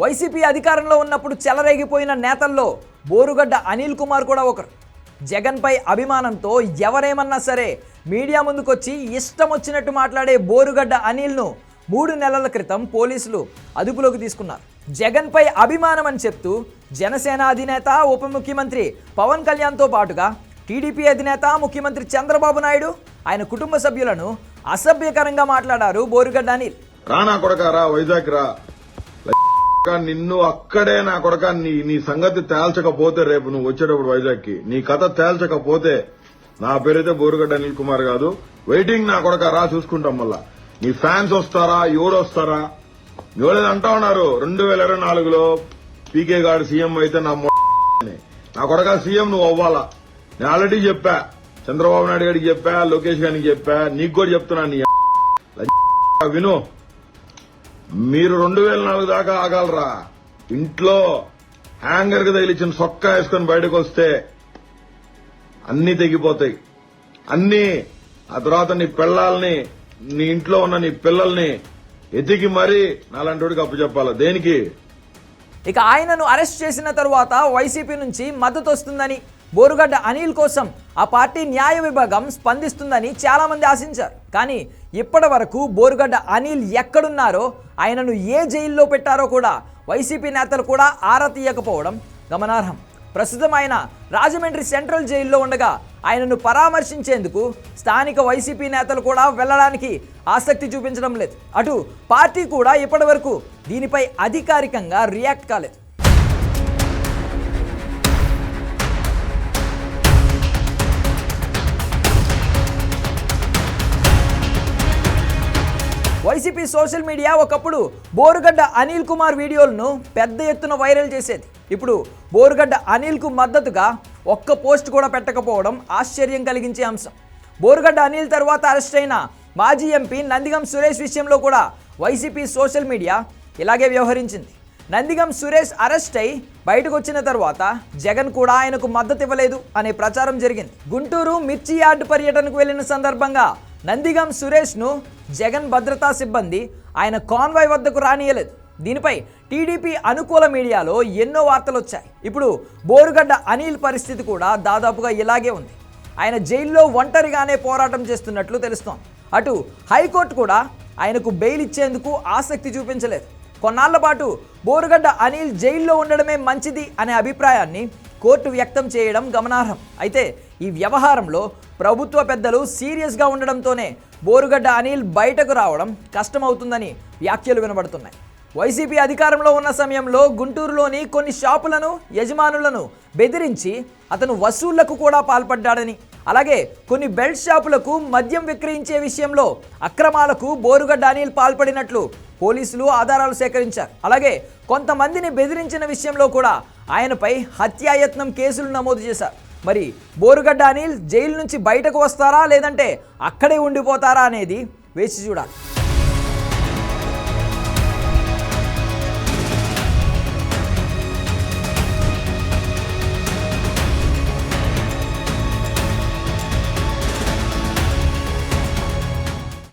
YCP అధికారంలో ఉన్నప్పుడు చెలరేగిపోయిన నేతల్లో బోరుగడ్డ అనిల్ కుమార్ కూడా ఒకరు. జగన్పై అభిమానంతో ఎవరేమన్నా సరే మీడియా ముందుకొచ్చి ఇష్టం వచ్చినట్టు మాట్లాడే బోరుగడ్డ అనిల్ను మూడు నెలల క్రితం పోలీసులు అదుపులోకి తీసుకున్నారు. జగన్పై అభిమానం అని చెప్తూ జనసేన అధినేత ఉప ముఖ్యమంత్రి పవన్ కళ్యాణ్తో పాటుగా టీడీపీ అధినేత ముఖ్యమంత్రి చంద్రబాబు నాయుడు ఆయన కుటుంబ సభ్యులను అసభ్యకరంగా మాట్లాడారు బోరుగడ్డ అనిల్. రానా కొడక రా వైజాగ్ రా నిన్ను అక్కడే నా కొడక నీ నీ సంగతి తేల్చకపోతే రేపు నువ్వు వచ్చేటప్పుడు వైజాగ్కి. నీ కథ తేల్చకపోతే నా పేరైతే బోరుగడ్డ అనిల్ కుమార్ కాదు. వెయిటింగ్ నా కొడక రా చూసుకుంటాం మళ్ళా. నీ ఫ్యాన్స్ వస్తారా? ఎవరు వస్తారా? ఎవరైనా అంటా ఉన్నారు రెండు వేల ఇరవై నాలుగులో పీకే గారు సీఎం అయితే నా నా కొడక సీఎం నువ్వు అవ్వాలా? నేను ఆల్రెడీ చెప్పా. చంద్రబాబు నాయుడు గారికి చెప్పా లోకేష్ గారికి చెప్పా. నీకు కూడా చెప్తున్నా నీ విను. మీరు రెండు వేల నాలుగు దాకా ఆగలరా. ఇంట్లో హ్యాంగర్కి తగిలిచ్చిన సొక్క వేసుకొని బయటకు వస్తే అన్ని తెగిపోతాయి. అన్ని ఆ తర్వాత నీ పిల్లల్ని నీ ఇంట్లో ఉన్న నీ పిల్లల్ని ఎతికి మరీ నాలాంటి అప్పచెప్పాలి దేనికి? ఇక ఆయనను అరెస్ట్ చేసిన తరువాత వైసీపీ నుంచి మద్దతు వస్తుందని బోరుగడ్డ అనిల్ కోసం ఆ పార్టీ న్యాయ విభాగం స్పందిస్తుందని చాలామంది ఆశించారు. కానీ ఇప్పటి వరకు బోరుగడ్డ అనిల్ ఎక్కడున్నారో ఆయనను ఏ జైల్లో పెట్టారో కూడా వైసీపీ నేతలు కూడా ఆరా తీయకపోవడం గమనార్హం. ప్రస్తుతం ఆయన రాజమండ్రి సెంట్రల్ జైల్లో ఉండగా ఆయనను పరామర్శించేందుకు స్థానిక వైసీపీ నేతలు కూడా వెళ్ళడానికి ఆసక్తి చూపించడం లేదు. అటు పార్టీ కూడా ఇప్పటివరకు దీనిపై అధికారికంగా రియాక్ట్ కాలేదు. వైసీపీ సోషల్ మీడియా ఒకప్పుడు బోరుగడ్డ అనిల్ కుమార్ వీడియోలను పెద్ద ఎత్తున వైరల్ చేసేది. ఇప్పుడు బోరుగడ్డ అనిల్కు మద్దతుగా ఒక్క పోస్ట్ కూడా పెట్టకపోవడం ఆశ్చర్యం కలిగించే అంశం. బోరుగడ్డ అనిల్ తర్వాత అరెస్ట్ అయిన మాజీ ఎంపీ నందిగం సురేష్ విషయంలో కూడా వైసీపీ సోషల్ మీడియా ఇలాగే వ్యవహరించింది. నందిగం సురేష్ అరెస్ట్ అయి బయటకు వచ్చిన తర్వాత జగన్ కూడా ఆయనకు మద్దతు ఇవ్వలేదు అనే ప్రచారం జరిగింది. గుంటూరు మిర్చి యార్డ్ పర్యటనకు వెళ్ళిన సందర్భంగా నందిగం సురేష్ను జగన్ భద్రతా సిబ్బంది ఆయన కాన్వాయ్ వద్దకు రానియలేదు. దీనిపై టీడీపీ అనుకూల మీడియాలో ఎన్నో వార్తలు వచ్చాయి. ఇప్పుడు బోరుగడ్డ అనిల్ పరిస్థితి కూడా దాదాపుగా ఇలాగే ఉంది. ఆయన జైల్లో ఒంటరిగానే పోరాటం చేస్తున్నట్లు తెలుస్తోంది. అటు హైకోర్టు కూడా ఆయనకు బెయిల్ ఇచ్చేందుకు ఆసక్తి చూపించలేదు. కొన్నాళ్ళ పాటు బోరుగడ్డ అనిల్ జైల్లో ఉండడమే మంచిది అనే అభిప్రాయాన్ని కోర్టు వ్యక్తం చేయడం గమనార్హం. అయితే ఈ వ్యవహారంలో ప్రభుత్వ పెద్దలు సీరియస్గా ఉండడంతోనే బోరుగడ్డ అనిల్ బయటకు రావడం కష్టమవుతుందని వ్యాఖ్యలు వినబడుతున్నాయి. వైసీపీ అధికారంలో ఉన్న సమయంలో గుంటూరులోని కొన్ని షాపులను యజమానులను బెదిరించి అతను వసూళ్ళకు కూడా పాల్పడ్డాడని అలాగే కొన్ని బెల్ట్ షాపులకు మద్యం విక్రయించే విషయంలో అక్రమాలకు బోరుగడ్డ అనిల్ పాల్పడినట్లు పోలీసులు ఆధారాలు సేకరించారు. అలాగే కొంతమందిని బెదిరించిన విషయంలో కూడా ఆయనపై హత్యాయత్నం కేసులు నమోదు చేశారు. మరి బోరుగడ్డ అనిల్ జైలు నుంచి బయటకు వస్తారా లేదంటే అక్కడే ఉండిపోతారా అనేది వేచి చూడాలి.